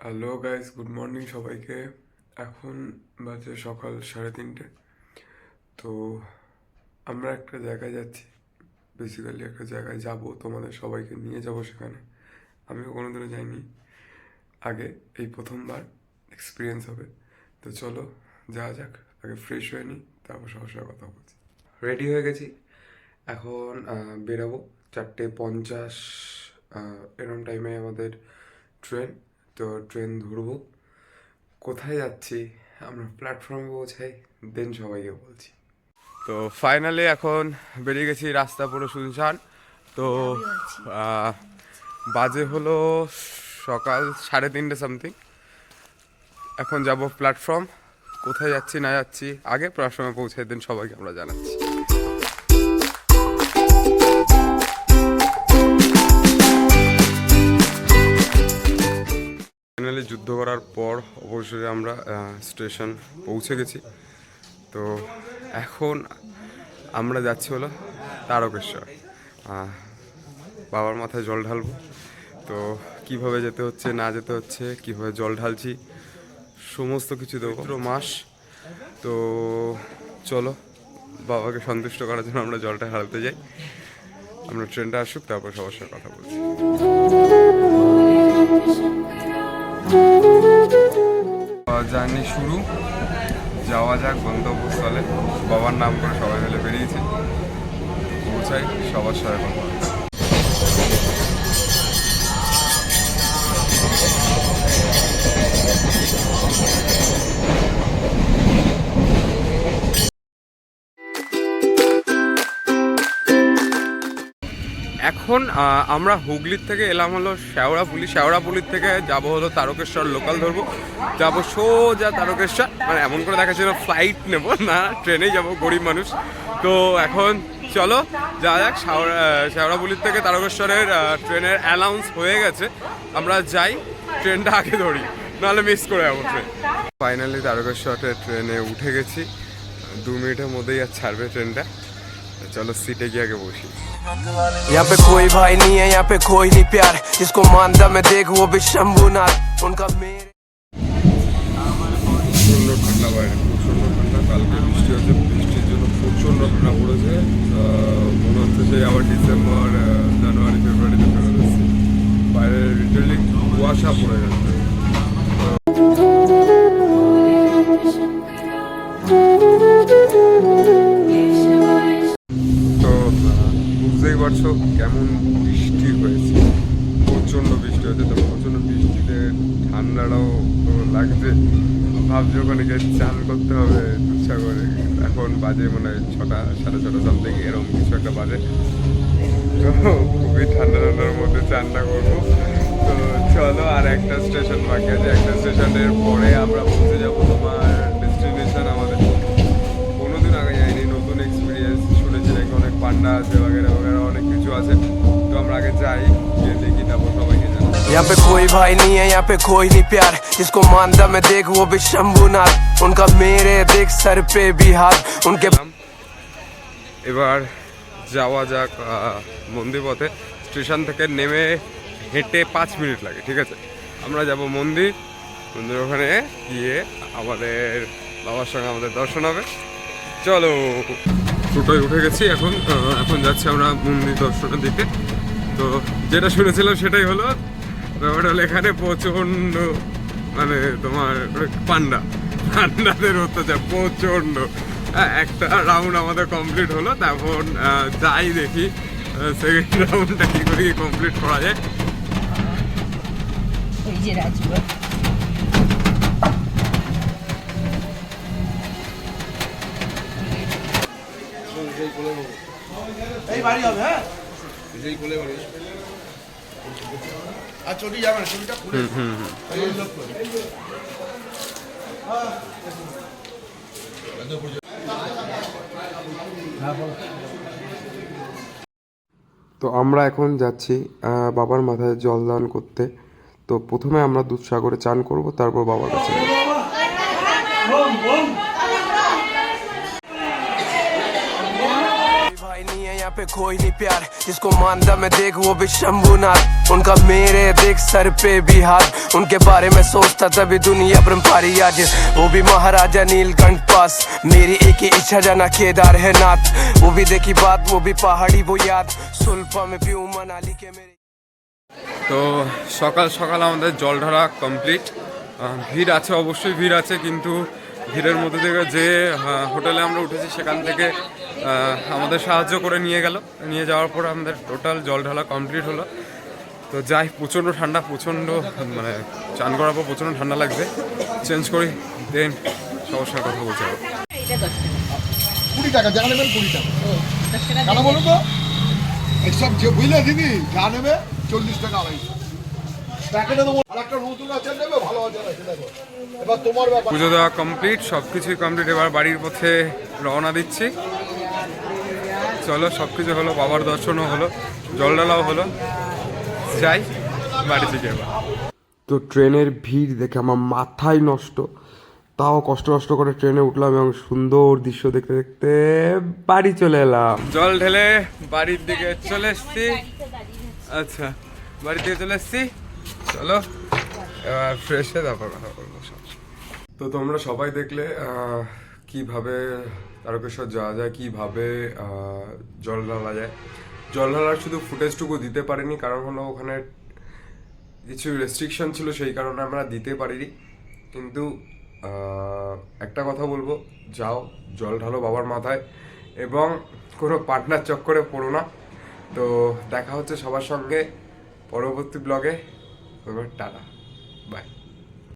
Hello guys good morning সবাইকে। এখন বাজে সকাল সাড়ে তিনটে। তো আমরা একটা জায়গায় যাচ্ছি। বেসিক্যালি একটা জায়গায় যাব। তোমাদের সবাইকে নিয়ে যাব সেখানে। আমিও কোনোদিনও যাইনি। আগে এই প্রথমবার এক্সপিরিয়েন্স হবে। তো চলো, যাওয়া যাক। আগে ফ্রেশ হয়ে নিই, তারপর সবার সঙ্গে কথা বলছি। রেডি হয়ে গেছি। এখন বেরাবো। চারটে পঞ্চাশ এরম টাইমে আমাদের ট্রেন তো ট্রেন ধরবো। কোথায় যাচ্ছি? আমরা প্ল্যাটফর্মে পৌঁছাই দেন সবাইকে বলছি। তো ফাইনালি এখন বেরিয়ে গেছি রাস্তা পুরো শুনশান। তো বাজে হলো সকাল সাড়ে তিনটে সামথিং এখন যাব প্ল্যাটফর্ম কোথায় যাচ্ছি, না যাচ্ছি, আগে প্ল্যাটফর্মে পৌঁছে দেন সবাইকে আমরা জানাচ্ছি। যুদ্ধ করার পর অবশ্যই আমরা স্টেশন পৌঁছে গেছি। তো এখন আমরা যাচ্ছি হলো তারকেশ্বর। বাবার মাথায় জল ঢালবো। তো কীভাবে যেতে হচ্ছে, না যেতে হচ্ছে, কীভাবে জল ঢালছি, সমস্ত কিছু দেবো। মাস। তো চলো, বাবাকে সন্তুষ্ট করার জন্য আমরা জলটা ঢালতে যাই। আমরা ট্রেনটা আসুক, তারপর সবার সাথে কথা বলছি। শুরু। যাওয়া যাক গন্তব্যস্থলে। বাবার নাম করে সবাই মিলে বেরিয়েছি। পৌঁছাই সবার সাথে এখন আমরা হুগলির থেকে এলাম হলো শেওড়াপুলি। শেওড়াপুলির থেকে যাব হলো তারকেশ্বর লোকাল ধরবো। যাব সোজা তারকেশ্বর। মানে এমন করে দেখাচ্ছিল ফ্লাইট নেব, না, ট্রেনেই যাব, গরিব মানুষ। তো এখন চলো যা যাক, শেওড়া শেওড়াপুলির থেকে তারকেশ্বরের ট্রেনের অ্যানাউন্স হয়ে গেছে। আমরা যাই, ট্রেনটা আগে ধরি, নাহলে মিস করে যাব ট্রেন। ফাইনালি তারকেশ্বরের ট্রেনে উঠে গেছি। দু মিনিটের মধ্যেই আর ছাড়বে ট্রেনটা। চলো সিটে গিয়ে আগে বসি यहाँ पे कोई भाई नहीं है यहाँ पे कोई नहीं प्यार जिसको मानता मैं देख वो भी शंभुनाथ उनका मेरे প্রচণ্ড ঠান্ডা বাইরে প্রচণ্ড ঠান্ডা কালকে বৃষ্টি হচ্ছে বৃষ্টির জন্য প্রচণ্ড ঠান্ডা পড়েছে আহ, মনে হচ্ছে সেই আবার ডিসেম্বর আহ, জানুয়ারি ফেব্রুয়ারিতে ফেরত এসেছি বাইরে লিটারলি কুয়াশা পড়ে যাচ্ছে পারছ? কেমন বৃষ্টি হয়েছে? প্রচণ্ড বৃষ্টি হয়েছে তো প্রচণ্ড বৃষ্টিতে ঠান্ডাটাও তো লাগছে। ভাবছি ওখানে গিয়ে চান করতে হবে করে। এখন বাজে মনে হয় ছটা, সাড়ে ছটা সামথিং এরকম কিছু একটা বাজে। তো খুবই ঠান্ডা ঠান্ডার মধ্যে চানটা করব। তো চলো আর একটা স্টেশন বাকি আছে। একটা স্টেশনের পরে আমরা পৌঁছে যাব তোমার ডেস্টিনেশন আমাদের। কোনোদিন আগে যাইনি, নতুন এক্সপিরিয়েন্স শুনেছি নাকি অনেক পান্ডা আছে আছে তো আমরা আগে যাই গিয়ে দেখি তারপর সবাইকে জানাই यहाँ पे कोई भाई नहीं है यहाँ पे कोई नहीं प्यार जिसको मानता मैं देख वो भी शंभुनाथ उनका मेरे देख सर पे भी हाथ उनके গেলাম। এবার যাওয়া যাক আহ, মন্দির পথে স্টেশন থেকে নেমে হেঁটে পাঁচ মিনিট লাগে ঠিক আছে আমরা যাব মন্দির মন্দির ওখানে গিয়ে আমাদের বাবার সঙ্গে আমাদের দর্শন হবে চলো টোটোয় উঠে গেছি এখন এখন যাচ্ছি আমরা মন্দির দর্শনের দিকে। তো যেটা শুনেছিলাম সেটাই হলো ব্যাপারটা হলো এখানে প্রচণ্ড মানে তোমার পান্ডা পান্ডাদের অত্যাচার প্রচণ্ড। হ্যাঁ, একটা রাউন্ড আমাদের কমপ্লিট হলো তখন যাই দেখি সেকেন্ড রাউন্ডটা কী করে কমপ্লিট করা যায়। এই যে এই বাড়ি হবে হ্যাঁ? আর চটি যাবে না চটিটা খুলে এই লোক করে। তো আমরা এখন যাচ্ছি বাবার মাথায় জল দান করতে। তো প্রথমে আমরা দুধসাগরে চান করব তারপর বাবার কাছে। पे कोई नहीं प्यार जिसको मानता मैं देख वो भी शंभुनाथ उनका मेरे देख सर पे भी हाथ उनके बारे में सोचता तभी दुनिया ब्रह्मारी आज वो भी महाराजा नीलकंठ पास मेरी एक ही इच्छा जाना केदार है नाथ वो भी देखी बात वो भी पहाड़ी वो याद सुल्फा में पीऊ मनाली के मेरे তো সকাল সকাল আমাদের জল ঢালা কমপ্লিট ভিড় আছে অবশ্যই ভিড় আছে কিন্তু ভিড়ের মধ্যে থেকে যে আহ, হোটেলে আমরা উঠেছি সেখান থেকে আহ, আমাদের সাহায্য করে নিয়ে গেল। নিয়ে যাওয়ার পর আমাদের টোটাল জল ঢালা কমপ্লিট হলো। তো যাই প্রচণ্ড ঠান্ডা প্রচণ্ড মানে চান করার পর প্রচণ্ড ঠান্ডা লাগছে। চেঞ্জ করি দেন সঙ্গে কথা বলতে হবে কুড়ি টাকা যা নেবেন কুড়ি টাকা। ও দশ টাকা কেন বলুন তো? এইসব যে বুঝলে দিদি যা নেবে চল্লিশ টাকা আড়াইশো। পুজো দেওয়া কমপ্লিট সব কিছুই কমপ্লিট এবার বাড়ির পথে রওনা দিচ্ছি। চলো সব কিছু হলো বাবার দর্শনও হলো জল ঢালাও হলো। যাই বাড়ি থেকে এবার। তো ট্রেনের ভিড় দেখে আমার মাথায় নষ্ট। তাও কষ্ট কষ্ট করে ট্রেনে উঠলাম এবং সুন্দর দৃশ্য দেখতে দেখতে বাড়ি চলে এলাম। জল ঢেলে বাড়ির দিকে চলে এসছি। আচ্ছা বাড়ি থেকে চলে এসছি। চলো এবার ফ্রেশ হয়ে তারপর কথা বলব সব। তো তোমরা সবাই দেখলে কীভাবে তারকেশ্বর যাওয়া যায়, কীভাবে জল ঢালা যায়। জল ঢালার শুধু ফুটেজটুকু দিতে পারিনি, কারণ হলো ওখানে কিছু রেস্ট্রিকশন ছিল, সেই কারণে আমরা দিতে পারিনি। কিন্তু একটা কথা বলব, যাও, জল ঢালো বাবার মাথায়, এবং কোনো পার্টনার চক্করে পড়ো না। তো দেখা হচ্ছে সবার সঙ্গে, পরবর্তী ব্লগে টাটা বাই